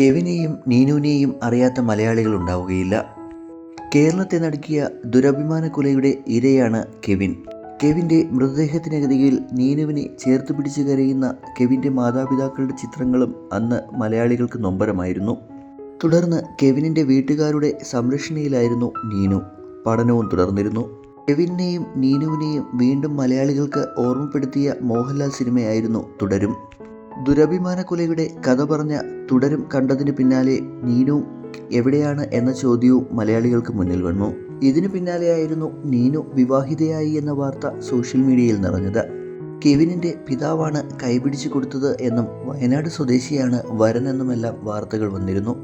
കെവിനെയും നീനുവിനെയും അറിയാത്ത മലയാളികൾ ഉണ്ടാവുകയില്ല. കേരളത്തെ നടുക്കിയ ദുരഭിമാന കൊലയുടെ ഇരയാണ് കെവിൻ. കെവിന്റെ മൃതദേഹത്തിനരികിൽ നീനുവിനെ ചേർത്ത് പിടിച്ച് കരയുന്ന കെവിന്റെ മാതാപിതാക്കളുടെ ചിത്രങ്ങളും അന്ന് മലയാളികൾക്ക് നൊമ്പരമായിരുന്നു. തുടർന്ന് കെവിനിന്റെ വീട്ടുകാരുടെ സംരക്ഷണയിലായിരുന്നു നീനു. പഠനവും തുടർന്നിരുന്നു. കെവിനെയും നീനുവിനെയും വീണ്ടും മലയാളികൾക്ക് ഓർമ്മപ്പെടുത്തിയ മോഹൻലാൽ സിനിമയായിരുന്നു തുടരും. ദുരഭിമാന കൊലയുടെ കഥ പറഞ്ഞ തുടരും കണ്ടതിന് പിന്നാലെ നീനു എവിടെയാണ് എന്ന ചോദ്യവും മലയാളികൾക്ക് മുന്നിൽ വന്നു. ഇതിനു പിന്നാലെയായിരുന്നു നീനു വിവാഹിതയായി എന്ന വാർത്ത സോഷ്യൽ മീഡിയയിൽ നിറഞ്ഞത്. കെവിനിന്റെ പിതാവാണ് കൈപിടിച്ചു കൊടുത്തത് എന്നും വയനാട് സ്വദേശിയാണ് വരനെന്നുമെല്ലാം വാർത്തകൾ വന്നിരുന്നു.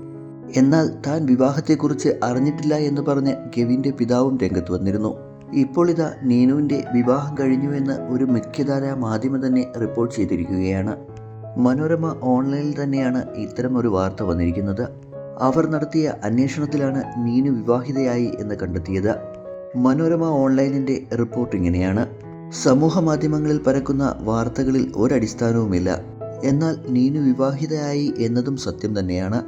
എന്നാൽ താൻ വിവാഹത്തെക്കുറിച്ച് അറിഞ്ഞിട്ടില്ല എന്ന് പറഞ്ഞ് കെവിന്റെ പിതാവും രംഗത്ത് വന്നിരുന്നു. ഇപ്പോൾ ഇതാ നീനുവിന്റെ വിവാഹം കഴിഞ്ഞുവെന്ന് ഒരു മുഖ്യധാര മാധ്യമം തന്നെ റിപ്പോർട്ട് ചെയ്തിരിക്കുകയാണ്. മനോരമ ഓൺലൈനിൽ തന്നെയാണ് ഇത്തരം ഒരു വാർത്ത വന്നിരിക്കുന്നത്. അവർ നടത്തിയ അന്വേഷണത്തിലാണ് നീനു വിവാഹിതയായി എന്ന് കണ്ടെത്തിയത്. മനോരമ ഓൺലൈനിന്റെ റിപ്പോർട്ട് ഇങ്ങനെയാണ്. സമൂഹ മാധ്യമങ്ങളിൽ പരക്കുന്ന വാർത്തകളിൽ ഒരടിസ്ഥാനവുമില്ല. എന്നാൽ നീനു വിവാഹിതയായി എന്നതും സത്യം തന്നെയാണ്.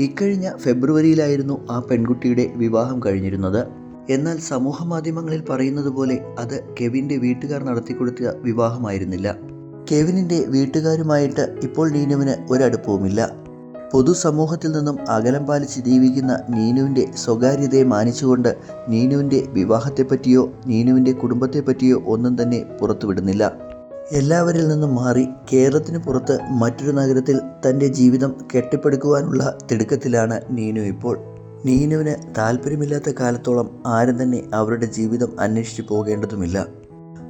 ഇക്കഴിഞ്ഞ ഫെബ്രുവരിയിലായിരുന്നു ആ പെൺകുട്ടിയുടെ വിവാഹം കഴിഞ്ഞിരുന്നത്. എന്നാൽ സമൂഹ മാധ്യമങ്ങളിൽ പറയുന്നത് പോലെ അത് കെവിന്റെ വീട്ടുകാർ നടത്തിക്കൊടുത്ത വിവാഹമായിരുന്നില്ല. കെവിനിന്റെ വീട്ടുകാരുമായിട്ട് ഇപ്പോൾ നീനുവിന് ഒരടുപ്പവുമില്ല. പൊതുസമൂഹത്തിൽ നിന്നും അകലം പാലിച്ച് ജീവിക്കുന്ന നീനുവിന്റെ സ്വകാര്യതയെ മാനിച്ചുകൊണ്ട് നീനുവിന്റെ വിവാഹത്തെപ്പറ്റിയോ നീനുവിന്റെ കുടുംബത്തെപ്പറ്റിയോ ഒന്നും തന്നെ പുറത്തുവിടുന്നില്ല. എല്ലാവരിൽ നിന്നും മാറി കേരളത്തിന് പുറത്ത് മറ്റൊരു നഗരത്തിൽ തന്റെ ജീവിതം കെട്ടിപ്പടുക്കുവാനുള്ള തിടുക്കത്തിലാണ് നീനു ഇപ്പോൾ. നീനുവിന് താല്പര്യമില്ലാത്ത കാലത്തോളം ആരും തന്നെ അവരുടെ ജീവിതം അന്വേഷിച്ചു പോകേണ്ടതുമില്ല.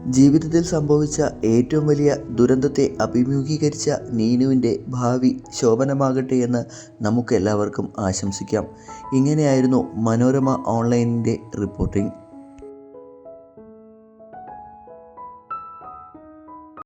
ജീവിതത്തിൽ സംഭവിച്ച ഏറ്റവും വലിയ ദുരന്തത്തെ അഭിമുഖീകരിച്ച നീനുവിന്റെ ഭാവി ശോഭനമാകട്ടെ എന്ന് നമുക്കെല്ലാവർക്കും ആശംസിക്കാം. ഇങ്ങനെയായിരുന്നു മനോരമ ഓൺലൈനിന്റെ റിപ്പോർട്ടിംഗ്.